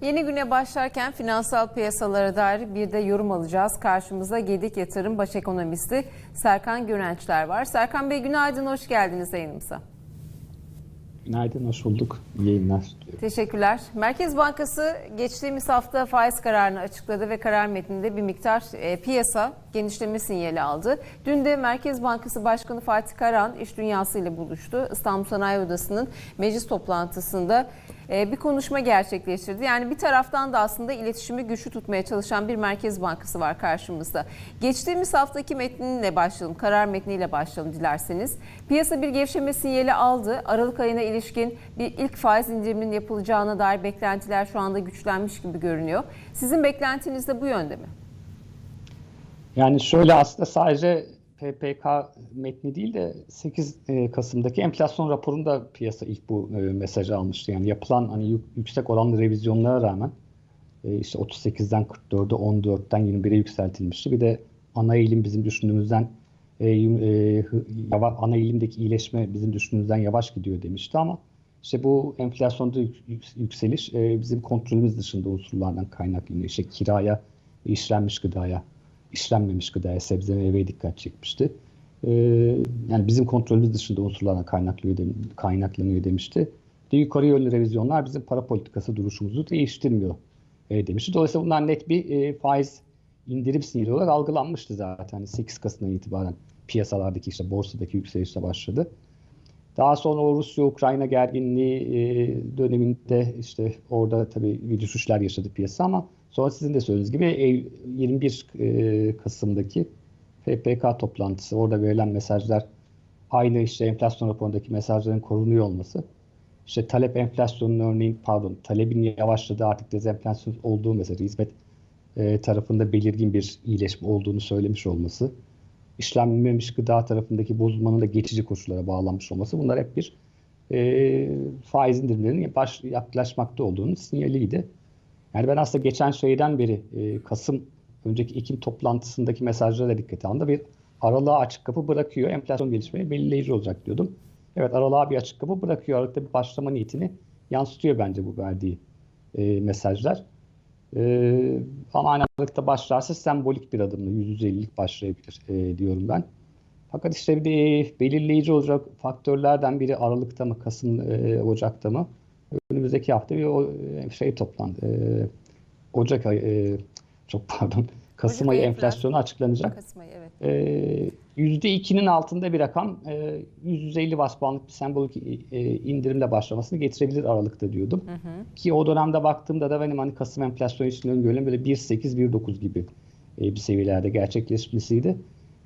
Yeni güne başlarken finansal piyasalara dair bir de yorum alacağız. Karşımızda Gedik Yatırım Baş Ekonomisti Serkan Görençler var. Serkan Bey günaydın, hoş geldiniz yayınımıza. Günaydın, hoş bulduk. İyi yayınlar. Teşekkürler. Merkez Bankası geçtiğimiz hafta faiz kararını açıkladı ve karar metninde bir miktar e, piyasa genişleme sinyali aldı. Dün de Merkez Bankası Başkanı Fatih Karahan iş dünyası ile buluştu. İstanbul Sanayi Odası'nın meclis toplantısında bir konuşma gerçekleştirdi. Yani bir taraftan da aslında iletişimi güçlü tutmaya çalışan bir Merkez Bankası var karşımızda. Geçtiğimiz haftaki metninle başlayalım, karar metniyle başlayalım dilerseniz. Piyasa bir gevşeme sinyali aldı. Aralık ayına ilişkin bir ilk faiz indiriminin yapılacağına dair beklentiler şu anda güçlenmiş gibi görünüyor. Sizin beklentiniz de bu yönde mi? Yani şöyle aslında sadece PPK metni değil de 8 Kasım'daki enflasyon raporunda piyasa ilk bu e, mesajı almıştı. Yani yapılan hani yüksek oranlı revizyonlara rağmen e, işte 38'den 44'e 14'ten 21'e yükseltilmişti. Bir de ana eğilim bizim düşündüğümüzden e, ana eğilimdeki iyileşme bizim düşündüğümüzden yavaş gidiyor demişti ama işte bu enflasyonda yükseliş bizim kontrolümüz dışında unsurlardan kaynaklanıyor. İşte kiraya, işlenmiş gıdaya, işlenmemiş gıdaya, sebze meyveye dikkat çekmişti. Ee, yani bizim kontrolümüz dışında unsurlardan kaynaklanıyor, kaynaklanıyor demişti. De yukarı yönlü revizyonlar bizim para politikası duruşumuzu değiştirmiyor e, demişti. Dolayısıyla bunlar net bir e, faiz indirim sinyali olarak algılanmıştı zaten. Yani 8 Kasım'dan itibaren piyasalardaki işte borsadaki yükselişle başladı. Daha sonra o Rusya-Ukrayna gerginliği e, döneminde işte orada tabii bir düşüşler yaşadı piyasa ama sonra sizin de söylediğiniz gibi 21 e, Kasım'daki FPK toplantısı orada verilen mesajlar aynı işte enflasyon raporundaki mesajların korunuyor olması. İşte talep enflasyonunun örneğin pardon talebin yavaşladığı artık dezenflasyon olduğu mesajı hizmet e, tarafında belirgin bir iyileşme olduğunu söylemiş olması işlenmemiş gıda tarafındaki bozulmanın da geçici koşullara bağlanmış olması bunlar hep bir e, faiz indirimlerinin baş, yaklaşmakta olduğunu sinyaliydi. Yani ben aslında geçen şeyden beri e, Kasım önceki Ekim toplantısındaki mesajlara da dikkate aldım. Bir aralığa açık kapı bırakıyor. Enflasyon gelişmeye belirleyici olacak diyordum. Evet aralığa bir açık kapı bırakıyor. Aralıkta bir başlama niyetini yansıtıyor bence bu verdiği e, mesajlar. Ee, ama aynı aralıkta başlarsa sembolik bir adımla %150'lik başlayabilir e, diyorum ben. Fakat işte bir de belirleyici olacak faktörlerden biri Aralık'ta mı, Kasım, e, Ocak'ta mı? Önümüzdeki hafta bir o, e, şey toplandı. E, Ocak ayı, e, çok pardon, Kasım ayı enflasyonu açıklanacak. Kasım ayı evet. E, %2'nin altında bir rakam e, 150 bas puanlık bir sembolik e, indirimle başlamasını getirebilir Aralık'ta diyordum. Hı hı. Ki o dönemde baktığımda da benim hani Kasım enflasyon için öngörüm böyle 1.8-1.9 gibi e, bir seviyelerde gerçekleşmesiydi.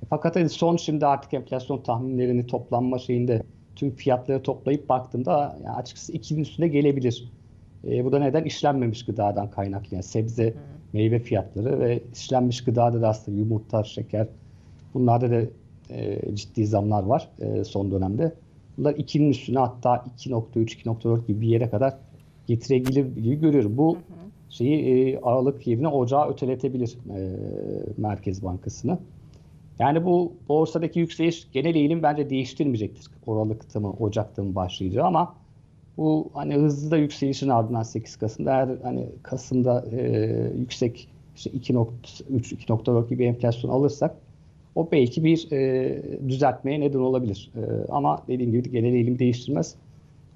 E, fakat hani son şimdi artık enflasyon tahminlerini toplanma şeyinde tüm fiyatları toplayıp baktığımda yani açıkçası 2'nin üstünde gelebilir. E, bu da neden? işlenmemiş gıdadan kaynaklı. Yani sebze, hı. meyve fiyatları ve işlenmiş gıdada da aslında yumurta, şeker bunlarda da e, ciddi zamlar var e, son dönemde. Bunlar 2'nin üstüne hatta 2.3-2.4 gibi bir yere kadar getirebilir gibi görüyorum. Bu hı hı. şeyi e, Aralık yerine Ocağı öteletebilir e, Merkez Bankası'nı. Yani bu borsadaki yükseliş genel eğilim bence değiştirmeyecektir. Aralık'ta mı Ocak'ta mı başlayacağı ama bu hani hızlı da yükselişin ardından 8 Kasım'da eğer hani Kasım'da e, yüksek işte 2.3-2.4 gibi enflasyon alırsak o belki bir e, düzeltmeye neden olabilir. E, ama dediğim gibi genel eğilim değiştirmez.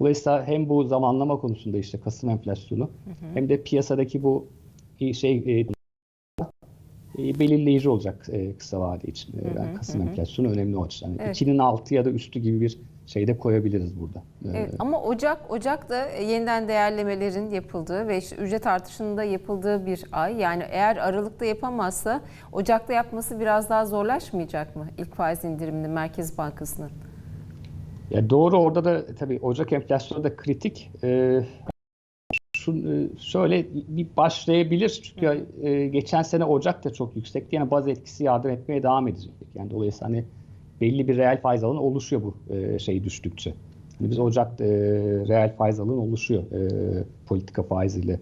Dolayısıyla hem bu zamanlama konusunda işte Kasım enflasyonu hı hı. hem de piyasadaki bu şey e, belirleyici olacak e, kısa vade için. E, yani Kasım hı hı. enflasyonu önemli o açıdan. Yani evet. 2'nin altı ya da üstü gibi bir şey de koyabiliriz burada. Evet, ama Ocak Ocak'ta yeniden değerlemelerin yapıldığı ve işte ücret artışında yapıldığı bir ay. Yani eğer Aralık'ta yapamazsa Ocak'ta yapması biraz daha zorlaşmayacak mı ilk faiz indirimini Merkez Bankası'nın? Ya doğru orada da tabii Ocak enflasyonu da kritik. Ee, şu, şöyle bir başlayabilir çünkü e, geçen sene Ocak da çok yüksekti. Yani bazı etkisi yardım etmeye devam edecek. Yani dolayısıyla hani belli bir reel faiz alanı oluşuyor bu e, şey düştükçe. Yani biz Ocak'ta e, reel faiz alanı oluşuyor e, politika faiziyle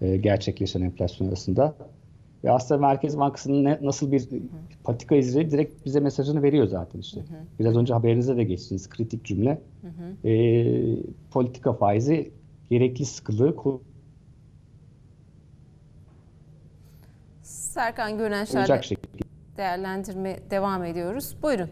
e, gerçekleşen enflasyon arasında. Ve aslında Merkez Bankası'nın ne, nasıl bir patika izleyeceği direkt bize mesajını veriyor zaten işte. Hı hı. Biraz önce haberinize de geçtiniz kritik cümle. Hı hı. E, politika faizi gerekli sıkılığı Serkan Güneşler'le şekilde. değerlendirme devam ediyoruz. Buyurun.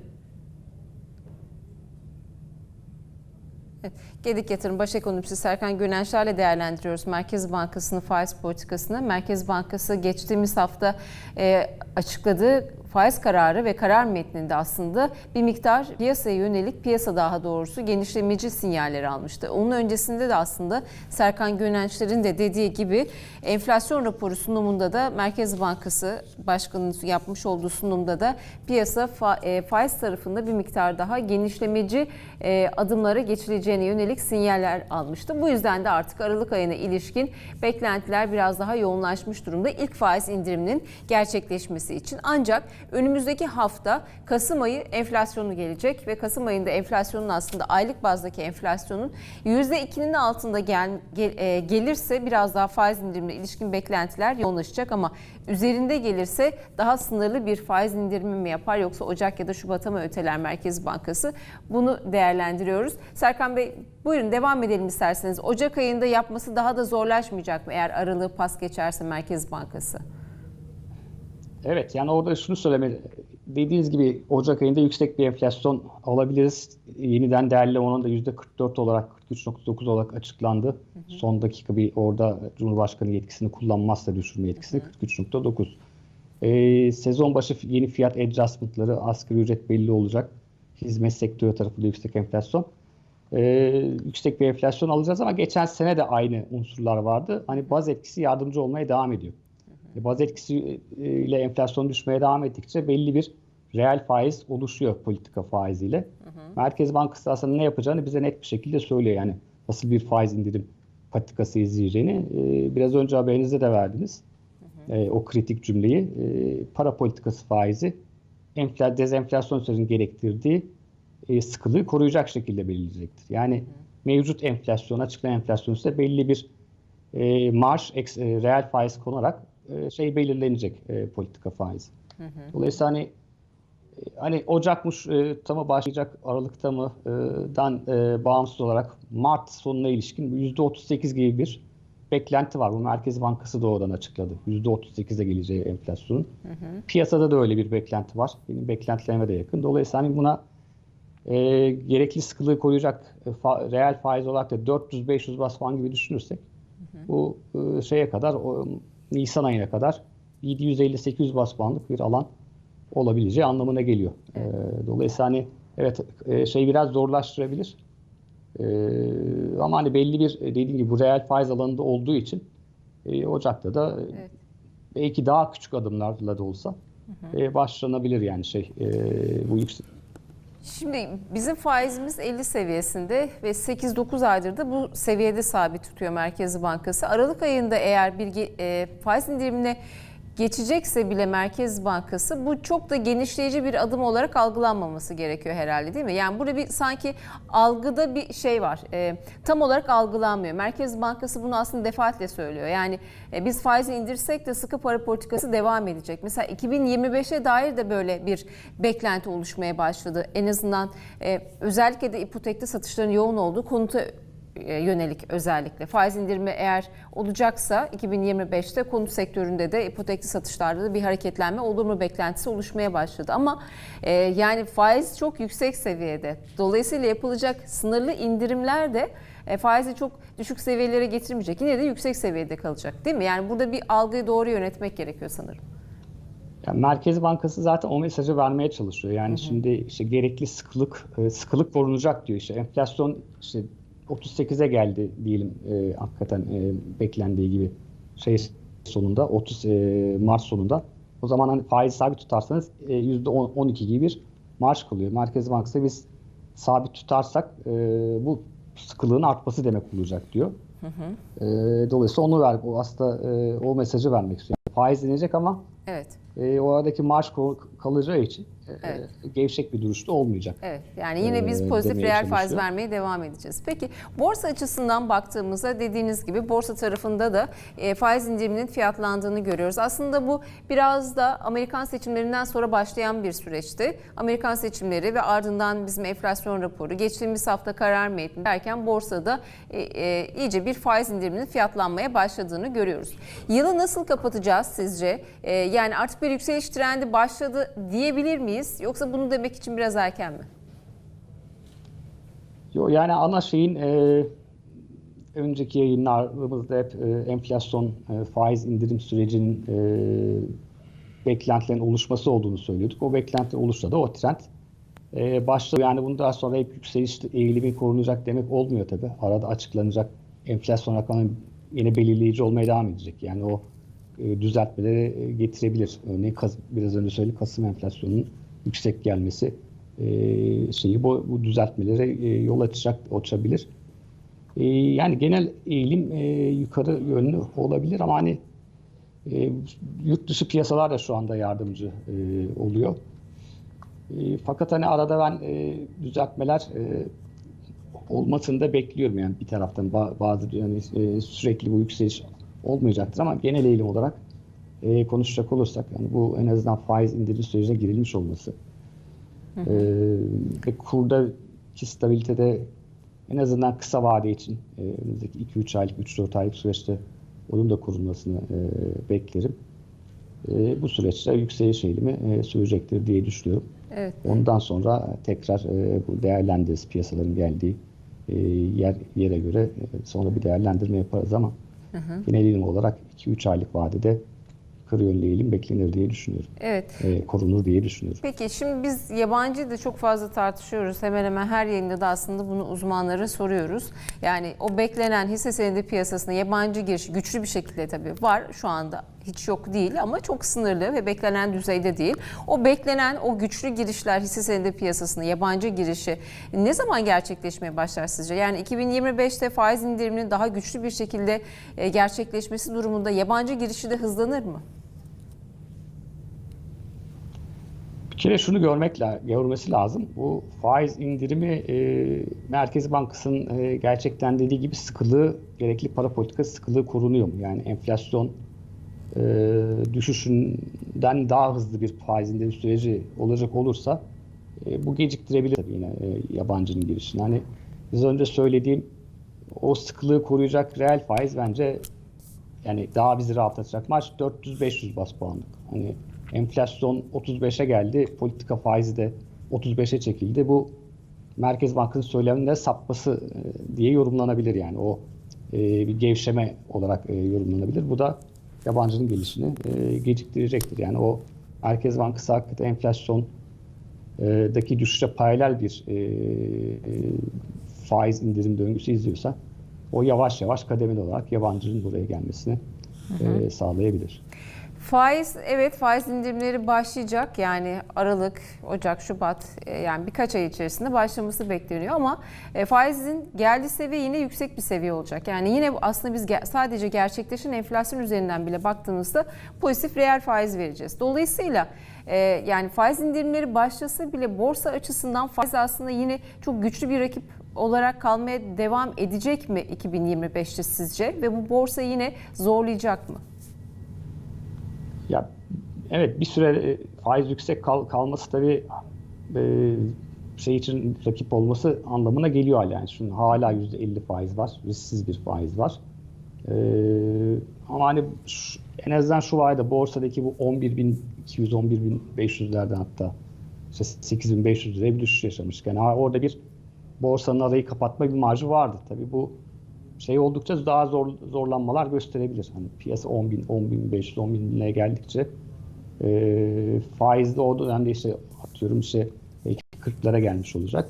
Evet, Gedik Yatırım Baş Ekonomisi Serkan Güneşler'le değerlendiriyoruz Merkez Bankası'nın faiz politikasını. Merkez Bankası geçtiğimiz hafta e, açıkladığı faiz kararı ve karar metninde aslında bir miktar piyasaya yönelik, piyasa daha doğrusu genişlemeci sinyalleri almıştı. Onun öncesinde de aslında Serkan Gönençler'in de dediği gibi enflasyon raporu sunumunda da Merkez Bankası Başkanı'nın yapmış olduğu sunumda da piyasa e, faiz tarafında bir miktar daha genişlemeci e, adımlara geçileceğine yönelik sinyaller almıştı. Bu yüzden de artık Aralık ayına ilişkin beklentiler biraz daha yoğunlaşmış durumda. İlk faiz indiriminin gerçekleşmesi için ancak önümüzdeki hafta Kasım ayı enflasyonu gelecek ve Kasım ayında enflasyonun aslında aylık bazdaki enflasyonun %2'nin altında gel, gel- e, gelirse biraz daha faiz indirimine ilişkin beklentiler yoğunlaşacak ama üzerinde gelirse daha sınırlı bir faiz indirimi mi yapar yoksa Ocak ya da Şubat'a mı öteler Merkez Bankası? Bunu değerlendiriyoruz. Serkan Bey buyurun devam edelim isterseniz. Ocak ayında yapması daha da zorlaşmayacak mı eğer aralığı pas geçerse Merkez Bankası? Evet yani orada şunu söylemeli. Dediğiniz gibi Ocak ayında yüksek bir enflasyon alabiliriz. Yeniden değerli onun da %44 olarak 43.9 olarak açıklandı. Son dakika bir orada Cumhurbaşkanı yetkisini kullanmazsa düşürme yetkisini 43.9. Ee, sezon başı yeni fiyat adjustment'ları asgari ücret belli olacak. Hizmet sektörü tarafında yüksek enflasyon. Ee, yüksek bir enflasyon alacağız ama geçen sene de aynı unsurlar vardı. Hani baz etkisi yardımcı olmaya devam ediyor. E, Baz etkisiyle enflasyon düşmeye devam ettikçe belli bir reel faiz oluşuyor politika faiziyle. Merkez Bankası aslında ne yapacağını bize net bir şekilde söylüyor. Yani nasıl bir faiz indirim politikası izleyeceğini. E, Biraz önce haberinizde de verdiniz. E, o kritik cümleyi. E, Para politikası faizi enfla, dezenflasyon sürecinin gerektirdiği e, sıkılığı koruyacak şekilde belirleyecektir. Yani mevcut enflasyon, açıklanan enflasyon ise belli bir e, eks, e, reel faiz konarak e, şey belirlenecek e, politika faizi. Dolayısıyla hani e, hani Ocakmış e, tamı başlayacak Aralık'ta mı e, dan e, bağımsız olarak Mart sonuna ilişkin %38 gibi bir beklenti var. Bu Merkez Bankası da oradan açıkladı. %38'e geleceği enflasyonun. Piyasada da öyle bir beklenti var. Benim beklentilerime de yakın. Dolayısıyla hani buna e, gerekli sıkılığı koruyacak e, fa- reel faiz olarak da 400-500 bas puan gibi düşünürsek bu e, şeye kadar o, Nisan ayına kadar 750-800 bas puanlık bir alan olabileceği anlamına geliyor. E, dolayısıyla hani evet e, şey biraz zorlaştırabilir. E, ama hani belli bir e, dediğim gibi bu reel faiz alanında olduğu için e, Ocak'ta da e, Evet. belki daha küçük adımlarla da olsa e, başlanabilir yani şey e, bu yüksek Şimdi bizim faizimiz 50 seviyesinde ve 8-9 aydır da bu seviyede sabit tutuyor Merkez Bankası. Aralık ayında eğer bir e, faiz indirimine geçecekse bile Merkez Bankası bu çok da genişleyici bir adım olarak algılanmaması gerekiyor herhalde değil mi? Yani burada bir sanki algıda bir şey var. E, tam olarak algılanmıyor. Merkez Bankası bunu aslında defaatle söylüyor. Yani e, biz faizi indirsek de sıkı para politikası devam edecek. Mesela 2025'e dair de böyle bir beklenti oluşmaya başladı. En azından e, özellikle de ipotekte satışların yoğun olduğu konuta yönelik özellikle. Faiz indirimi eğer olacaksa 2025'te konut sektöründe de ipotekli satışlarda da bir hareketlenme olur mu beklentisi oluşmaya başladı. Ama e, yani faiz çok yüksek seviyede. Dolayısıyla yapılacak sınırlı indirimler de e, faizi çok düşük seviyelere getirmeyecek. Yine de yüksek seviyede kalacak değil mi? Yani burada bir algıyı doğru yönetmek gerekiyor sanırım. Yani Merkez Bankası zaten o mesajı vermeye çalışıyor. Yani şimdi işte gerekli sıkılık e, sıkılık korunacak diyor işte. Enflasyon işte 38'e geldi diyelim e, hakikaten e, beklendiği gibi şey sonunda 30 e, Mart sonunda. O zaman hani faiz sabit tutarsanız e, %12 gibi bir marş kalıyor. Merkez Bankası biz sabit tutarsak e, bu sıkılığın artması demek olacak diyor. E, dolayısıyla onu ver, o aslında e, o mesajı vermek istiyor. Faiz inecek ama Evet. E, o aradaki marş kalacağı için e, Evet. e, gevşek bir duruşta olmayacak. Evet yani yine biz Ee, pozitif reel faiz vermeye devam edeceğiz. Peki borsa açısından baktığımızda dediğiniz gibi borsa tarafında da e, faiz indiriminin fiyatlandığını görüyoruz. Aslında bu biraz da Amerikan seçimlerinden sonra başlayan bir süreçti. Amerikan seçimleri ve ardından bizim enflasyon raporu, geçtiğimiz hafta karar metni derken borsada e, e, iyice bir faiz indiriminin fiyatlanmaya başladığını görüyoruz. Yılı nasıl kapatacağız sizce? E, yani artık bir yükseliş trendi başladı diyebilir miyiz? Yoksa bunu demek için biraz erken mi? Yo, yani ana şeyin e, önceki yayınlarımızda hep e, enflasyon e, faiz indirim sürecinin e, beklentilerin oluşması olduğunu söylüyorduk. O beklenti oluşsa da o trend e, başladı. Yani bundan sonra hep yükseliş eğilimi korunacak demek olmuyor tabii. Arada açıklanacak enflasyon rakamı yine belirleyici olmaya devam edecek. Yani o e, düzeltmeleri e, getirebilir. Örneğin biraz önce söyledik Kasım enflasyonunun yüksek gelmesi e, şeyi bu, bu düzeltmelere yol açacak açabilir. E, yani genel eğilim yukarı yönlü olabilir ama hani yurt dışı piyasalar da şu anda yardımcı oluyor. Fakat hani arada ben düzeltmeler olmasını da bekliyorum yani bir taraftan Ba- bazı yani sürekli bu yükseliş olmayacaktır ama genel eğilim olarak e, konuşacak olursak yani bu en azından faiz indirim sürecine girilmiş olması e, ve kurdaki stabilitede en azından kısa vade için e, önümüzdeki 2-3 aylık 3-4 aylık süreçte onun da kurulmasını e, beklerim. E, bu süreçte yükseliş eğilimi e, sürecektir diye düşünüyorum. Evet. Ondan sonra tekrar e, bu değerlendiririz piyasaların geldiği e, yer yere göre e, sonra bir değerlendirme yaparız ama genel eğilim olarak 2-3 aylık vadede yukarı yönlü eğilim beklenir diye düşünüyorum. Evet. E, korunur diye düşünüyorum. Peki şimdi biz yabancı da çok fazla tartışıyoruz. Hemen hemen her yayında da aslında bunu uzmanlara soruyoruz. Yani o beklenen hisse senedi piyasasına yabancı giriş güçlü bir şekilde tabii var şu anda. Hiç yok değil ama çok sınırlı ve beklenen düzeyde değil. O beklenen o güçlü girişler hisse senedi piyasasına yabancı girişi ne zaman gerçekleşmeye başlar sizce? Yani 2025'te faiz indiriminin daha güçlü bir şekilde e, gerçekleşmesi durumunda yabancı girişi de hızlanır mı? Bir kere şunu görmek la- görmesi lazım. Bu faiz indirimi e, Merkez Bankası'nın e, gerçekten dediği gibi sıkılığı, gerekli para politikası sıkılığı korunuyor mu? Yani enflasyon e, düşüşünden daha hızlı bir faiz indirimi süreci olacak olursa e, bu geciktirebilir tabii yine e, yabancının girişini. Hani az önce söylediğim o sıkılığı koruyacak reel faiz bence yani daha bizi rahatlatacak maç 400-500 bas puanlık. Hani enflasyon 35'e geldi, politika faizi de 35'e çekildi. Bu Merkez Bankası'nın söyleminde sapması e, diye yorumlanabilir yani. O e, bir gevşeme olarak e, yorumlanabilir. Bu da yabancının gelişini e, geciktirecektir. Yani o Merkez Bankası hakikaten enflasyon e, daki düşüşe paralel bir e, e, faiz indirim döngüsü izliyorsa o yavaş yavaş kademeli olarak yabancının buraya gelmesini e, sağlayabilir. Faiz evet faiz indirimleri başlayacak yani Aralık, Ocak, Şubat e, yani birkaç ay içerisinde başlaması bekleniyor ama e, faizin geldiği seviye yine yüksek bir seviye olacak. Yani yine aslında biz sadece gerçekleşen enflasyon üzerinden bile baktığımızda pozitif reel faiz vereceğiz. Dolayısıyla e, yani faiz indirimleri başlasa bile borsa açısından faiz aslında yine çok güçlü bir rakip olarak kalmaya devam edecek mi 2025'te sizce ve bu borsa yine zorlayacak mı? Ya evet bir süre e, faiz yüksek kal- kalması tabii e, şey için rakip olması anlamına geliyor hala. Yani şunun hala %50 faiz var. Risksiz bir faiz var. E, ama hani şu- en azından şu ayda borsadaki bu 11.200 11.500'lerden hatta işte 8.500 liraya bir düşüş yaşamıştık. Yani orada bir borsanın arayı kapatma bir marjı vardı. Tabii bu şey oldukça daha zor zorlanmalar gösterebilir. Hani piyasa 10 bin, 10 bin 500, 10 bin liraya geldikçe e, faiz de o dönemde işte atıyorum işte belki 40'lara gelmiş olacak.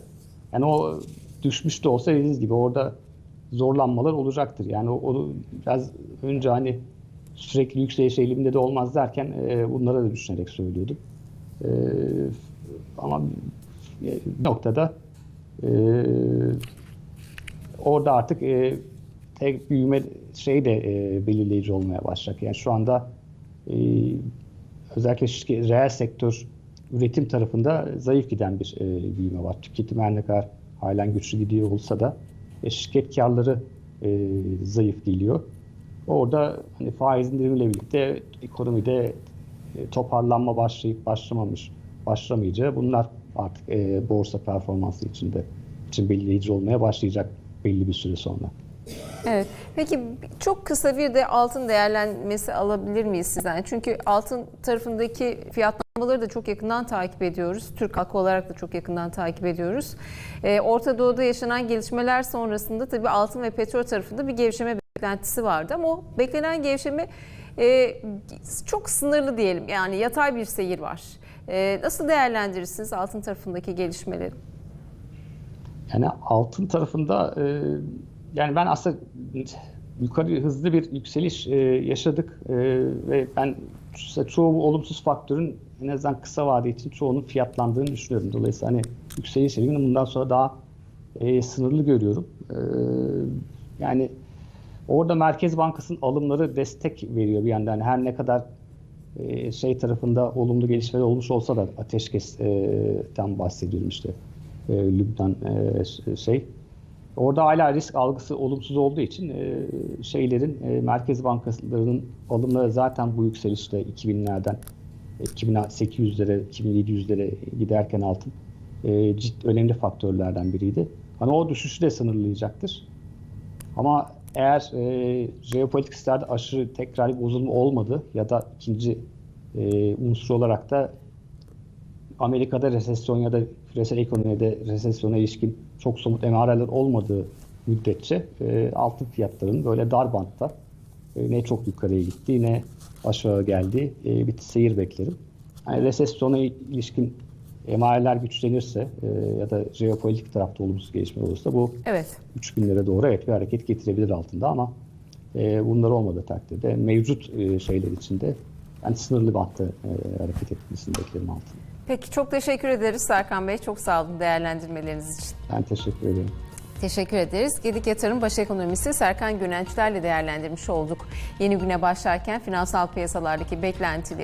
Yani o düşmüş de olsa dediğiniz gibi orada zorlanmalar olacaktır. Yani o, o biraz önce hani sürekli yükseliş eğiliminde de olmaz derken e, bunlara da düşünerek söylüyordum. E, ama bir noktada e, orada artık e, tek büyüme şey de e, belirleyici olmaya başlayacak. Yani şu anda e, özellikle şirket, reel sektör üretim tarafında zayıf giden bir e, büyüme var. Tüketim her ne kadar halen güçlü gidiyor olsa da e, şirket karları e, zayıf geliyor. Orada hani faiz indirimiyle birlikte ekonomide e, toparlanma başlayıp başlamamış, başlamayacağı bunlar artık e, borsa performansı içinde için belirleyici olmaya başlayacak belli bir süre sonra. Evet. Peki çok kısa bir de altın değerlenmesi alabilir miyiz sizden? Çünkü altın tarafındaki fiyatlamaları da çok yakından takip ediyoruz. Türk halkı olarak da çok yakından takip ediyoruz. Ee, Orta Doğu'da yaşanan gelişmeler sonrasında tabii altın ve petrol tarafında bir gevşeme beklentisi vardı ama o beklenen gevşeme e, çok sınırlı diyelim. Yani yatay bir seyir var. E, nasıl değerlendirirsiniz altın tarafındaki gelişmeleri? Yani altın tarafında e, yani ben aslında yukarı hızlı bir yükseliş e, yaşadık e, ve ben çoğu olumsuz faktörün en azından kısa vade için çoğunun fiyatlandığını düşünüyorum. Dolayısıyla hani yükseliş eğilimini bundan sonra daha e, sınırlı görüyorum. E, yani orada Merkez Bankası'nın alımları destek veriyor bir yandan. Yani her ne kadar e, şey tarafında olumlu gelişmeler olmuş olsa da ateşkesten bahsediyorum işte. E, Lübnan e, şey. Orada hala risk algısı olumsuz olduğu için e, şeylerin e, Merkez Bankalarının alımları zaten bu yükselişte 2000'lerden 2800'lere 2700'lere giderken altın e, ciddi önemli faktörlerden biriydi. Hani o düşüşü de sınırlayacaktır. Ama eğer e, jeopolitik sistemde aşırı tekrar bozulma olmadı ya da ikinci e, unsur olarak da Amerika'da resesyon ya da küresel ekonomide resesyona ilişkin çok somut emareler olmadığı müddetçe e, altın fiyatlarının böyle dar bantta e, ne çok yukarıya gitti ne aşağı geldi e, bir seyir beklerim. Yani resesyona ilişkin emareler güçlenirse e, ya da jeopolitik tarafta olumsuz gelişme olursa bu Evet. 3000'lere doğru evet bir hareket getirebilir altında ama e, bunlar olmadığı takdirde mevcut e, şeyler içinde yani sınırlı bantta e, hareket etmesini beklerim altın. Peki çok teşekkür ederiz Serkan Bey. Çok sağ olun değerlendirmeleriniz için. Ben teşekkür ederim. Teşekkür ederiz. Gedik Yatırım Baş Ekonomisi Serkan Gönençlerle değerlendirmiş olduk. Yeni güne başlarken finansal piyasalardaki beklentileri